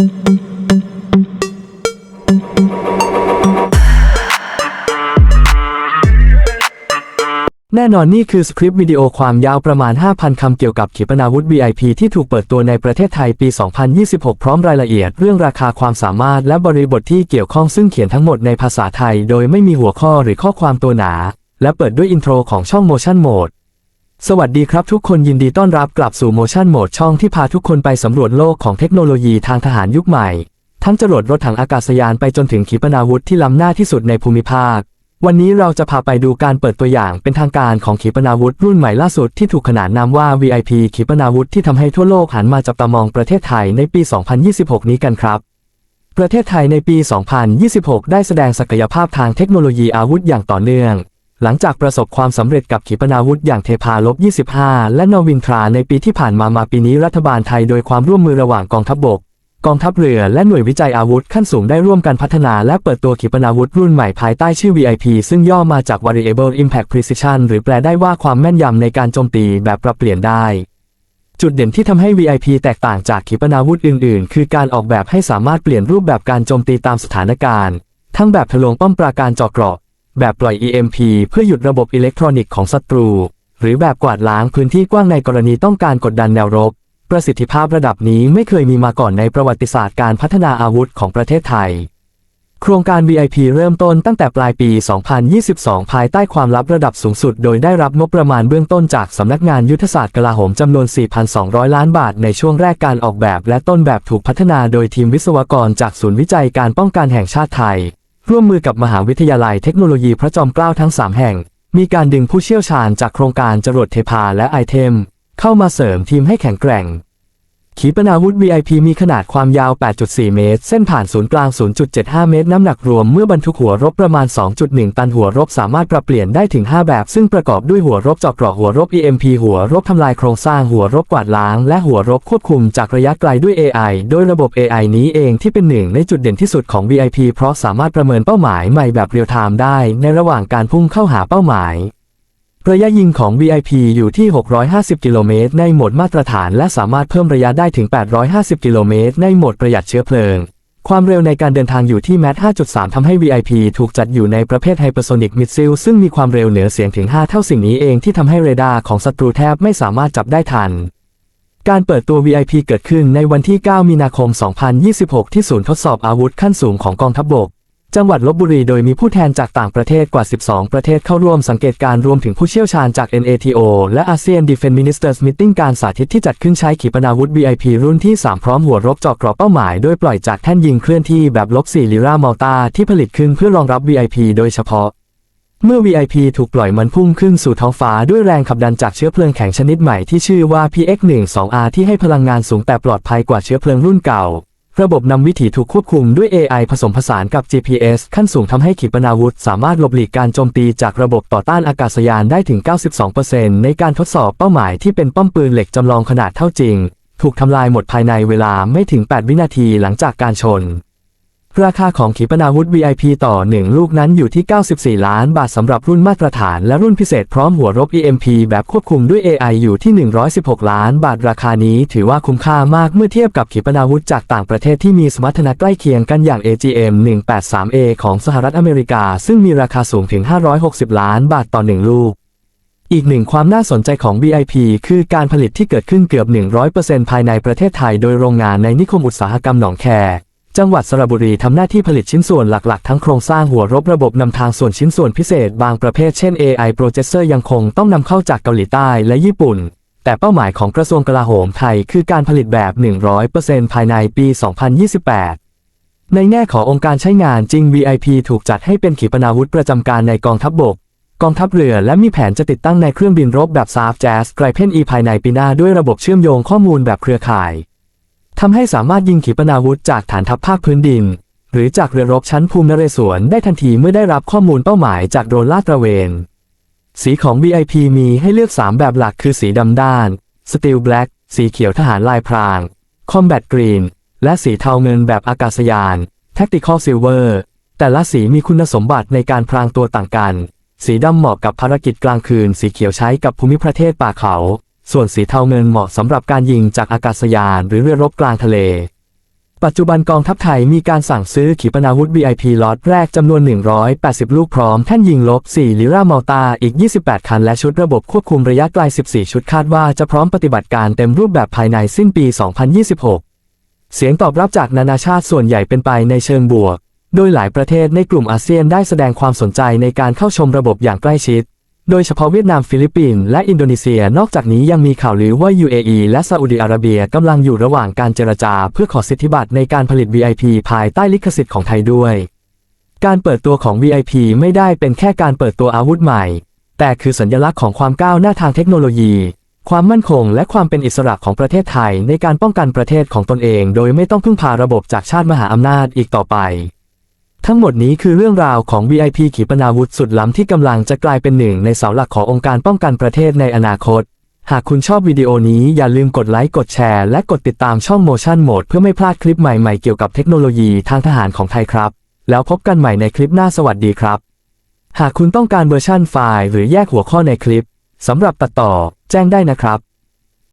แน่นอนนี่คือสคริปต์วิดีโอความยาวประมาณ 5,000 คำเกี่ยวกับขีปนาวุธ VIP ที่ถูกเปิดตัวในประเทศไทยปี 2026 พร้อมรายละเอียดเรื่องราคาความสามารถและบริบทที่เกี่ยวข้องซึ่งเขียนทั้งหมดในภาษาไทย โดยไม่มีหัวข้อหรือข้อความตัวหนา และเปิดด้วยอินโทรของช่อง Motion Mode สวัสดีครับทุกคนยินดีต้อนรับกลับสู่ Motion Mode ช่องที่พาทุกคนไปสำรวจโลกของเทคโนโลยีทางทหารยุคใหม่ ทั้งจรวดรถถังอากาศยานไปจนถึงขีปนาวุธที่ล้ำหน้าที่สุดในภูมิภาค วันนี้เราจะพาไปดูการเปิดตัวอย่างเป็นทางการของขีปนาวุธรุ่นใหม่ล่าสุดที่ถูกขนานนามว่า VIP ขีปนาวุธที่ทำให้ทั่วโลกหันมาจับตามองประเทศไทยในปี 2026 นี้กันครับ ประเทศไทยในปี 2026 ได้แสดงศักยภาพทางเทคโนโลยีอาวุธอย่างต่อเนื่อง หลังจากประสบความสำเร็จกับขีปนาวุธอย่างเทพาลบ 25 และนวินทราในปีที่ผ่านมามาปีนี้รัฐบาลไทยโดยความร่วมมือระหว่างกองทัพบก กองทัพเรือและหน่วยวิจัยอาวุธขั้นสูงได้ร่วมกันพัฒนาและเปิดตัวขีปนาวุธรุ่นใหม่ภายใต้ชื่อ VIP ซึ่งย่อมาจาก Variable Impact Precision หรือแปลได้ว่าความแม่นยำในการโจมตีแบบปรับเปลี่ยนได้ จุดเด่นที่ทำให้ VIP แตกต่างจากขีปนาวุธอื่น ๆ คือการออกแบบให้สามารถเปลี่ยนรูปแบบการโจมตีตามสถานการณ์ ทั้งแบบทะลวงป้อมปราการเจาะเกราะ แบบปล่อย EMP เพื่อหยุดระบบอิเล็กทรอนิกส์ของศัตรู หรือแบบกวาดล้างพื้นที่กว้างในกรณีต้องการกดดันแนวรบ ประสิทธิภาพระดับนี้ไม่เคยมีมาก่อนในประวัติศาสตร์การพัฒนาอาวุธของประเทศไทย โครงการ VIP เริ่มต้นตั้งแต่ปลายปี 2022 ภายใต้ความลับระดับสูงสุด โดยได้รับงบประมาณเบื้องต้นจากสำนักงานยุทธศาสตร์กลาโหมจำนวน 4,200 ล้านบาท ในช่วงแรกการออกแบบ และต้นแบบถูกพัฒนาโดยทีมวิศวกรจากศูนย์วิจัยการป้องกันแห่งชาติไทย ร่วมมือกับมหาวิทยาลัยเทคโนโลยีพระจอมเกล้าทั้ง 3 แห่ง มีการดึงผู้เชี่ยวชาญจากโครงการจรวดเทพาและไอเทม เข้ามาเสริมทีมให้แข็งแกร่ง ขีปนาวุธ VIP มีขนาดความยาว 8.4 เมตร เส้นผ่านศูนย์กลาง 0.75 เมตร น้ำหนักรวมเมื่อบรรทุกหัวรบประมาณ 2.1 ตันหัวรบสามารถปรับเปลี่ยนได้ถึง 5 แบบ ซึ่งประกอบด้วยหัวรบจาะเกราะหัวรบ EMP หัวรบทำลายโครงสร้างหัวรบกวาดล้าง และหัวรบควบคุมจากระยะไกลด้วย AI โดยระบบ AI นี้เองที่เป็นหนึ่งในจุดเด่นที่สุดของ VIP เพราะสามารถประเมินเป้าหมายใหม่แบบเรียลไทม์ได้ ในระหว่างการพุ่งเข้าหาเป้าหมาย ระยะยิงของ VIP อยู่ที่ 650 กิโลเมตรในโหมดมาตรฐาน และสามารถเพิ่มระยะได้ถึง 850 กิโลเมตรในโหมดประหยัดเชื้อเพลิง ความเร็วในการเดินทางอยู่ที่แมท5.3 ทำให้ VIP ถูกจัดอยู่ในประเภทไฮเปอร์โซนิกมิสซิลซึ่งมีความเร็วเหนือเสียงถึง 5 เท่าสิ่งนี้เองที่ทำให้เรดาร์ของศัตรูแทบไม่สามารถจับได้ทัน การเปิดตัว VIP เกิดขึ้นในวันที่ 9 มีนาคม 2026 ที่ศูนย์ทดสอบอาวุธขั้นสูงของกองทัพบก จังหวัดลบบุรีโดยมีผู้แทนจากต่างประเทศกว่า 12 ประเทศเข้าร่วมสังเกตการรวมถึงผู้เชี่ยวชาญจาก NATO และ ASEAN Defense Ministers Meeting การสาธิตที่จัดขึ้นใช้ขีปนาวุธ VIP รุ่นที่ 3 พร้อมหัวรบเจาะกราะเป้าหมายโดยปล่อยจากแท่นยิงเคลื่อนที่แบบลบ4ลิรามัลตาที่ผลิตขึ้นเพื่อรองรับ VIP โดยเฉพาะ เมื่อ VIP ถูกปล่อยมันพุ่งขึ้นสู่ท้องฟ้าด้วยแรงขับดันจากเชื้อเพลิงแข็งชนิดใหม่ที่ชื่อว่า PX12R ที่ให้พลังงานสูงแต่ปลอดภัยกว่าเชื้อเพลิงรุ่นเก่า ระบบนำวิถีถูกควบคุมด้วย AI ผสมผสานกับ GPS ขั้นสูงทำให้ขีปนาวุธ สามารถหลบหลีกการโจมตีจากระบบต่อต้านอากาศยานได้ถึง 92%ในการทดสอบเป้าหมายที่เป็นป้อมปืนเหล็กจำลองขนาดเท่าจริง ถูกทำลายหมดภายในเวลาไม่ถึง 8 วินาทีหลังจากการชน ราคาของขีปนาวุธ VIP ต่อ 1 ลูกนั้นอยู่ที่ 94 ล้านบาทสำหรับรุ่นมาตรฐานและรุ่นพิเศษพร้อมหัวรบ EMP แบบควบคุมด้วย AI อยู่ที่ 116 ล้านบาทราคานี้ถือว่าคุ้มค่ามากเมื่อเทียบกับขีปนาวุธจากต่างประเทศที่มีสมรรถนะใกล้เคียงกันอย่าง AGM 183A ของสหรัฐอเมริกา ซึ่งมีราคาสูงถึง 560 ล้านบาทต่อ 1 ลูกอีกหนึ่งความน่าสนใจของ VIP คือการผลิตที่เกิดขึ้นเกือบ 100%ภายในประเทศไทยโดยโรงงานในนิคมอุตสาหกรรมหนองแค จังหวัดสระบุรีทำหน้าที่ผลิตชิ้นส่วนหลัก ๆ ทั้งโครงสร้างหัวรบระบบนำทางส่วนชิ้นส่วนพิเศษบางประเภทเช่น AI processor ยังคงต้องนำเข้าจากเกาหลีใต้และญี่ปุ่น แต่เป้าหมายของกระทรวงกลาโหมไทยคือการผลิตแบบ 100%ภายในปี 2028 ในแง่ขององค์การใช้งานจริง VIP ถูกจัดให้เป็นขีปนาวุธประจำการในกองทัพบบก กองทัพเรือและมีแผนจะติดตั้งในเครื่องบินรบแบบ SAF Jazz g r i p e n E ภายในปีหน้าด้วยระบบเชื่อมโยงข้อมูลแบบเครือข่าย ทำให้สามารถยิงขีปนาวุธจากฐานทัพภาคพื้นดิน หรือจากเรือรบชั้นภูมินเรศวรได้ทันทีเมื่อได้รับข้อมูลเป้าหมายจากโดรนลาดตระเวน สีของ VIP มีให้เลือก 3 แบบหลักคือสีดำด้าน Steel Black สีเขียวทหารลายพราง Combat Green และสีเทาเงินแบบอากาศยาน Tactical Silver แต่ละสีมีคุณสมบัติในการพรางตัวต่างกัน สีดำเหมาะกับภารกิจกลางคืน สีเขียวใช้กับภูมิประเทศป่าเขา ส่วนสีเทาเงินเหมาะสำหรับการยิงจากอากาศยานหรือเรือรบกลางทะเล ปัจจุบันกองทัพไทยมีการสั่งซื้อขีปนาวุธ VIP ล็อตแรกจำนวน 180 ลูกพร้อมแท่นยิงลบ 4 ลิรามัลตาอีก 28 คัน และชุดระบบควบคุมระยะไกล 14 ชุดคาดว่าจะพร้อมปฏิบัติการเต็มรูปแบบภายในสิ้นปี 2026 เสียงตอบรับจากนานาชาติส่วนใหญ่เป็นไปในเชิงบวก โดยหลายประเทศในกลุ่มอาเซียนได้แสดงความสนใจในการเข้าชมระบบอย่างใกล้ชิด โดยเฉพาะเวียดนามฟิลิปปินส์และอินโดนีเซีย นอกจากนี้ยังมีข่าวลือว่า UAE และซาอุดิอาระเบียกำลังอยู่ระหว่างการเจรจา เพื่อขอสิทธิบัตรในการผลิต VIP ภายใต้ลิขสิทธิ์ของไทยด้วย การเปิดตัวของ VIP ไม่ได้เป็นแค่การเปิดตัวอาวุธใหม่ แต่คือสัญลักษณ์ของความก้าวหน้าทางเทคโนโลยี ความมั่นคง และความเป็นอิสระของประเทศไทยในการป้องกันประเทศของตนเอง โดยไม่ต้องพึ่งพาระบบจากชาติมหาอำนาจอีกต่อไป ทั้งหมดนี้คือเรื่องราวของ VIP ขีปนาวุธสุดล้ำที่กำลังจะกลายเป็นหนึ่งในเสาหลักขององค์การป้องกันประเทศในอนาคต หากคุณชอบวิดีโอนี้อย่าลืมกดไลค์กดแชร์และกดติดตามช่อง Motion Mode เพื่อไม่พลาดคลิปใหม่ๆเกี่ยวกับเทคโนโลยีทางทหารของไทยครับ แล้วพบกันใหม่ในคลิปหน้าสวัสดีครับ หากคุณต้องการเวอร์ชั่นไฟล์หรือแยกหัวข้อในคลิปสำหรับตัดต่อ แจ้งได้นะครับ